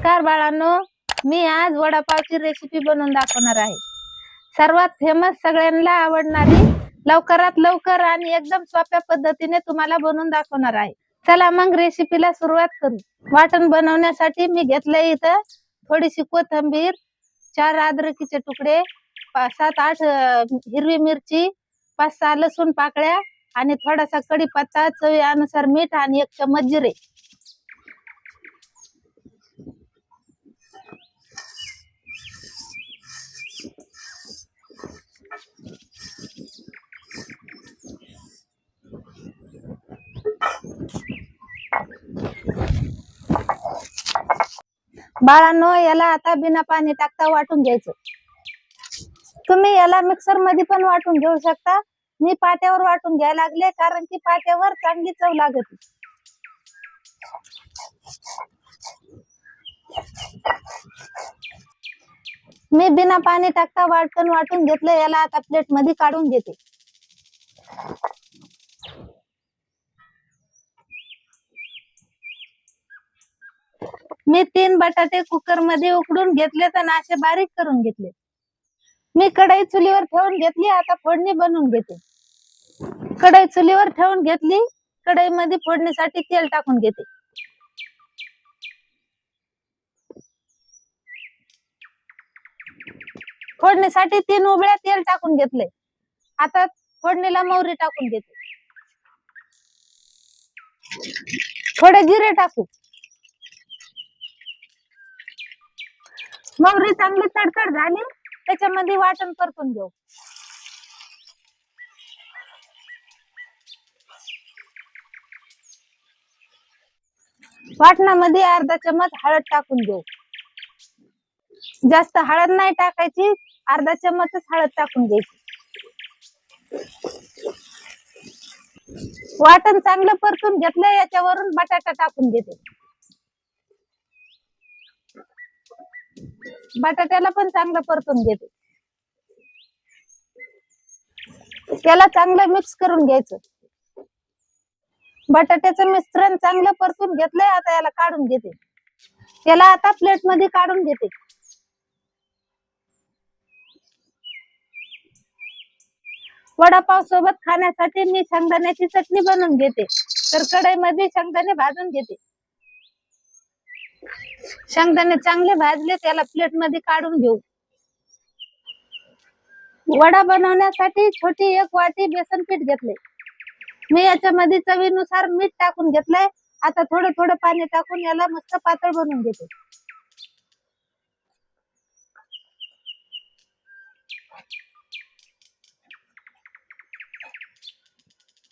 नमस्कार बाळांनो मी आज वडापावची रेसिपी बनवून दाखवणार आहे. सर्वात फेमस सगळ्यांना आवडणारी लवकरात लवकर आणि एकदम सोप्या पद्धतीने तुम्हाला बनवून दाखवणार आहे. चला मग रेसिपीला सुरुवात करू. वाटण बनवण्यासाठी मी घेतलंय इथं थोडीशी कोथिंबीर चार अद्रकीचे तुकडे पाच सात आठ हिरवी मिरची पाच सहा लसूण पाकळ्या आणि थोडासा कढीपत्ता चवीनुसार मीठ आणि एक चम्मच जिरे. बाळांनो याला आता बिना पाणी टाकता वाटून घ्यायचं. तुम्ही याला मिक्सरमध्ये पण वाटून घेऊ शकता. मी पाट्यावर वाटून घ्यायला लागले कारण की पाट्यावर चांगली चव लागते. मी बिना पाणी टाकता वाटण वाटून घेतलं याला आता प्लेटमध्ये काढून घेते मी तीन बटाटे कुकरमध्ये उकडून घेतले तर असे बारीक करून घेतले मी कढई चुलीवर ठेवून घेतली आता फोडणी बनवून घेते. कढई चुलीवर ठेवून घेतली कढई मध्ये फोडणीसाठी तेल टाकून घेते. फोडणीसाठी तीन उबळ्या तेल टाकून घेतले आता फोडणीला मोहरी टाकून घेते. थोडे जिरे टाकू. मोहरी चांगली तडतड झाली त्याच्यामध्ये वाटण परतून घेऊ. वाटणामध्ये अर्धा चमच हळद टाकून घेऊ. जास्त हळद नाही टाकायची अर्धा चमचच हळद टाकून द्यायची. वाटण चांगलं परतून घेतलं याच्यावरून बटाटा टाकून घेते. बटाट्याला पण चांगलं परतून घेते. त्याला चांगलं मिक्स करून घ्यायचं. बटाट्याचं मिश्रण चांगलं परतून घेतलंय आता याला काढून घेते. त्याला आता प्लेटमध्ये काढून घेते. वडापाव सोबत खाण्यासाठी मी शेंगदाण्याची चटणी बनवून घेते. तर कढईमध्ये शेंगदाणे भाजून घेते. शेंगदाणे चांगले भाजले त्याला प्लेटमध्ये काढून घेऊ. वडा बनवण्यासाठी छोटी एक वाटी बेसन पीठ घेतले. मी याच्यामध्ये चवीनुसार मीठ टाकून घेतलंय. आता थोडं थोडं पाणी टाकून याला मस्त पातळ बनवून घेते.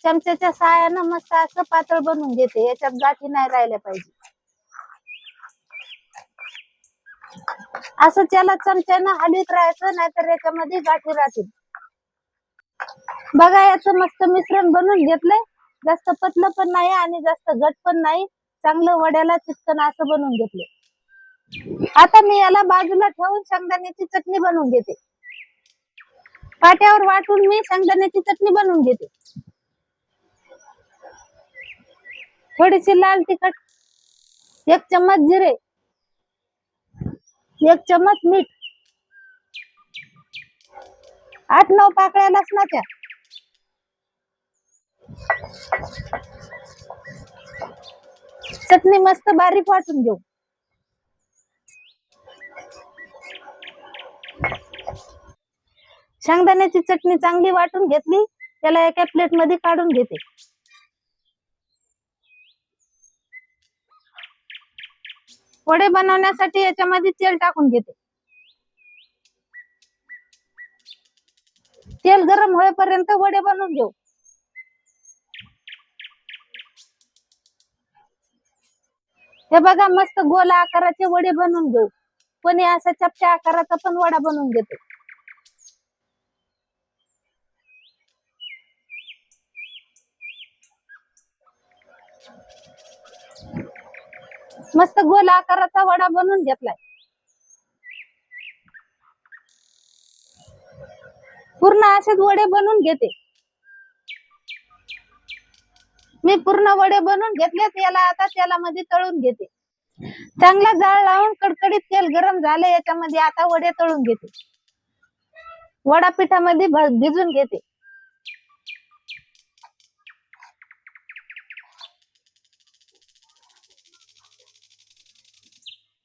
चमच्याच्या सहाय्यानं मस्त असं पातळ बनवून घेते याच्यात गाठी नाही राहिल्या पाहिजे. असं त्याला चमच्यानं हलवीत राहायचं नाहीतर याच्यामध्ये गाठी राहतील. बघा याचं मस्त मिश्रण बनवून घेतलंय. जास्त पतलं पण नाही आणि जास्त घट पण नाही. चांगलं वड्याला चिकन असं बनवून घेतलं आता मी याला बाजूला ठेवून शेंगदाण्याची चटणी बनवून घेते. पाट्यावर वाटून मी शेंगदाण्याची चटणी बनवून घेते. थोडीशी लाल तिखट. एक चम्मच जिरे. एक चम्मच मीठ. आठ नऊ पाकळ्या लसणाच्या. चटणी मस्त बारीक वाटून घेऊ. शेंगदाण्याची चटणी चांगली वाटून घेतली त्याला एका प्लेटमध्ये काढून घेते. वडे बनवण्यासाठी याच्यामध्ये तेल टाकून घेते. तेल गरम होईपर्यंत वडे बनवून घेऊ. हे बघा मस्त गोल आकाराचे वडे बनवून घेऊ. कोणी असा चपट्या आकाराचा पण वडा बनवून घेतो. मस्त गोल आकाराचा वडा बनवून घेतलाय. पूर्ण असेच वडे बनवून घेते. मी पूर्ण वडे बनवून घेतलेत याला आता तेलामध्ये तळून घेते. चांगला जाळ लावून कडकडीत तेल गरम झालं याच्यामध्ये आता वडे तळून घेते. वडा पिठामध्ये भिजून घेते.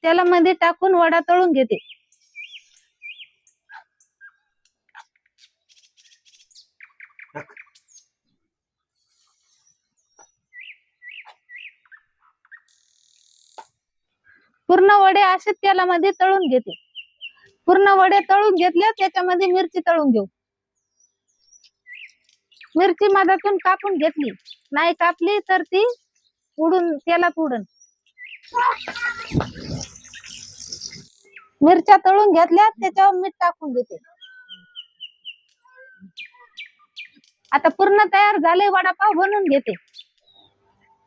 तेलामध्ये टाकून वडा तळून घेते. पूर्ण वडे असे तेलामध्ये तळून घेते. पूर्ण वडे तळून घेतले त्याच्यामध्ये मिरची तळून घेऊ. मिरची मधातून कापून घेतली. नाही कापली तर ती उडून तेलात उडून. मिरच्या तळून घेतल्या त्याच्यावर मीठ टाकून घेते आता पूर्ण तयार झाले वडापाव बनवून घेते.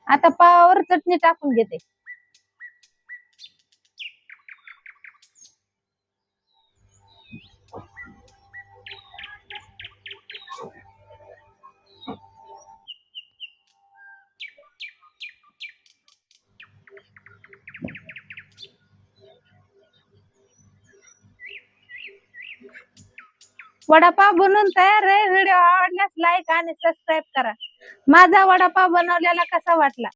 आता पावावर चटणी टाकून घेते. वडापाव बनवून तयार आहे. व्हिडिओ आवडल्यास लाईक आणि सबस्क्राईब करा. माझा वडापाव बनवलेला कसा वाटला?